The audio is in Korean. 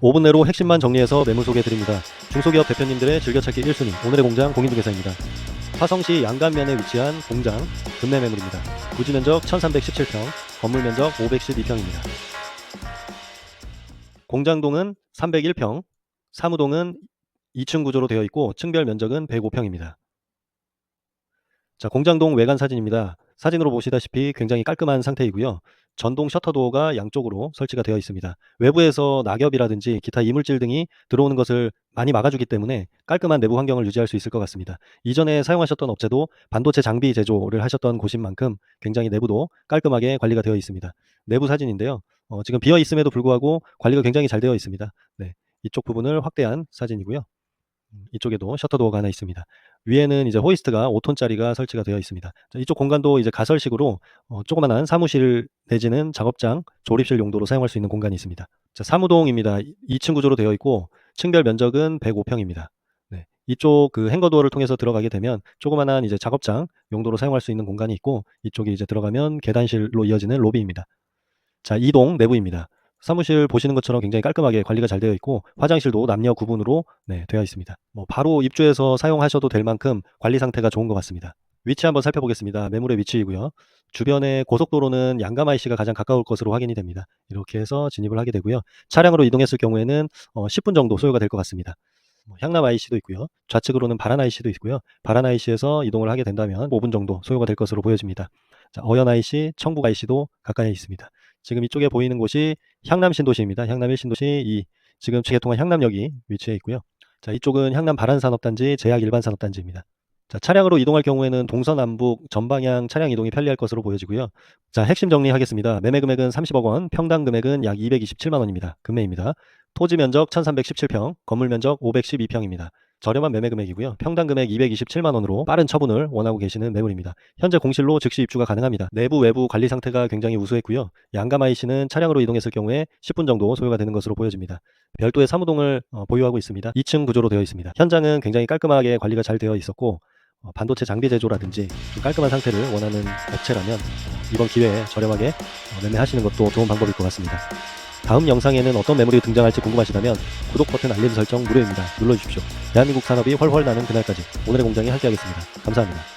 5분 내로 핵심만 정리해서 매물 소개해 드립니다. 중소기업 대표님들의 즐겨찾기 1순위 오늘의 공장 공인중개사입니다. 화성시 양간면에 위치한 공장 금매 매물입니다. 부지 면적 1317평, 건물 면적 512평입니다. 공장동은 301평, 사무동은 2층 구조로 되어 있고 층별 면적은 105평입니다. 자, 공장동 외관 사진입니다. 사진으로 보시다시피 굉장히 깔끔한 상태이고요. 전동 셔터 도어가 양쪽으로 설치가 되어 있습니다. 외부에서 낙엽이라든지 기타 이물질 등이 들어오는 것을 많이 막아주기 때문에 깔끔한 내부 환경을 유지할 수 있을 것 같습니다. 이전에 사용하셨던 업체도 반도체 장비 제조를 하셨던 곳인 만큼 굉장히 내부도 깔끔하게 관리가 되어 있습니다. 내부 사진인데요. 어, 지금 비어 있음에도 불구하고 관리가 굉장히 잘 되어 있습니다. 네, 이쪽 부분을 확대한 사진이고요. 음, 이쪽에도 셔터 도어가 하나 있습니다. 위에는 이제 호이스트가 5톤짜리가 설치가 되어 있습니다. 자, 이쪽 공간도 이제 가설식으로 어, 조그만한 사무실 내지는 작업장, 조립실 용도로 사용할 수 있는 공간이 있습니다. 자, 사무동입니다. 2층 구조로 되어 있고 층별 면적은 105평입니다. 네, 이쪽 그 행거도어를 통해서 들어가게 되면 조그만한 이제 작업장 용도로 사용할 수 있는 공간이 있고 이쪽이 이제 들어가면 계단실로 이어지는 로비입니다. 자, 이동 내부입니다. 사무실 보시는 것처럼 굉장히 깔끔하게 관리가 잘 되어 있고 화장실도 남녀 구분으로 네, 되어 있습니다. 뭐 바로 입주해서 사용하셔도 될 만큼 관리 상태가 좋은 것 같습니다. 위치 한번 살펴보겠습니다. 매물의 위치이고요. 주변에 고속도로는 양감 IC가 가장 가까울 것으로 확인이 됩니다. 이렇게 해서 진입을 하게 되고요. 차량으로 이동했을 경우에는 어, 10분 정도 소요가 될 것 같습니다. 뭐 향남 IC도 있고요. 좌측으로는 IC도 있고요. IC에서 이동을 하게 된다면 5분 정도 소요가 될 것으로 보여집니다. 자, 어연 IC, 청북 IC도 가까이 있습니다. 지금 이쪽에 보이는 곳이 향남 신도시입니다. 향남 1신도시 이 지금 지게통한 향남역이 위치해 있고요. 자, 이쪽은 향남 바란산업단지 제약 일반산업단지입니다. 자, 차량으로 이동할 경우에는 동서남북 전방향 차량 이동이 편리할 것으로 보여지고요. 자, 핵심 정리하겠습니다. 매매 금액은 30억 원, 평당 금액은 약 227만 원입니다. 금매입니다. 토지 면적 1317평, 건물 면적 512평입니다. 저렴한 매매 금액이고요. 평당 금액 227만 원으로 빠른 처분을 원하고 계시는 매물입니다. 현재 공실로 즉시 입주가 가능합니다. 내부 외부 관리 상태가 굉장히 우수했고요. 양가마이 씨는 차량으로 이동했을 경우에 10분 정도 소요가 되는 것으로 보여집니다. 별도의 사무동을 어, 보유하고 있습니다. 2층 구조로 되어 있습니다. 현장은 굉장히 깔끔하게 관리가 잘 되어 있었고 어, 반도체 장비 제조라든지 좀 깔끔한 상태를 원하는 업체라면 이번 기회에 저렴하게 어, 매매하시는 것도 좋은 방법일 것 같습니다. 다음 영상에는 어떤 매물이 등장할지 궁금하시다면 구독 버튼 알림 설정 무료입니다. 눌러주십시오. 대한민국 산업이 훨훨 나는 그날까지 오늘의 공장이 함께하겠습니다. 감사합니다.